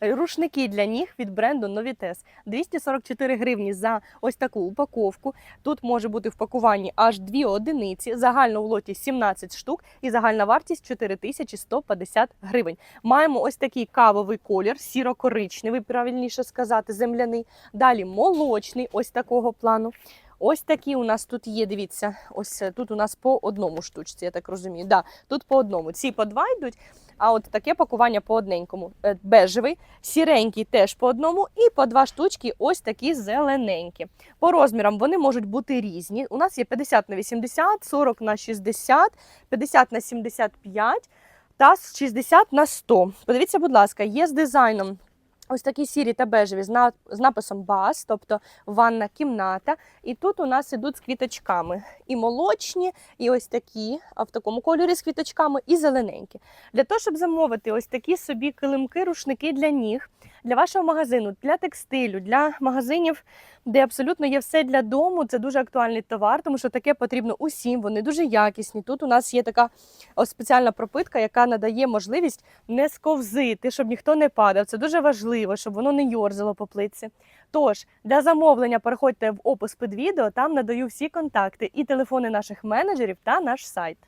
рушники для ніг від бренду Novites. 244 гривні за ось таку упаковку. Тут може бути в пакуванні аж дві одиниці, загально в лоті 17 штук і загальна вартість 4150 гривень. Маємо ось такий кавовий колір, сіро-коричневий, правильніше сказати, земляний. Далі молочний, ось такого плану. Ось такі у нас тут є. Дивіться, ось е, тут у нас по одному штучці, я так розумію. Да, тут по одному. Ці по два йдуть, а от таке пакування по одненькому. Е, Бежевий, сіренький теж по одному, і по два штучки ось такі зелененькі. По розмірам вони можуть бути різні. У нас є 50 на 80, 40 на 60, 50 на 75 та 60 на 100. Подивіться, будь ласка, є з дизайном. Ось такі сірі та бежеві з на- з написом бас, тобто ванна кімната. І тут у нас ідуть з квіточками. І молочні, і ось такі, а в такому кольорі з квіточками, і зелененькі. Для того, щоб замовити ось такі собі килимки, рушники для ніг, для вашого магазину, для текстилю, для магазинів, де абсолютно є все для дому. Це дуже актуальний товар, тому що таке потрібно усім. Вони дуже якісні. Тут у нас є така спеціальна пропитка, яка надає можливість не сковзити, щоб ніхто не падав. Це дуже важливо, щоб воно не йорзало по плитці. Тож для замовлення переходьте в опис під відео, там надаю всі контакти і телефони наших менеджерів та наш сайт.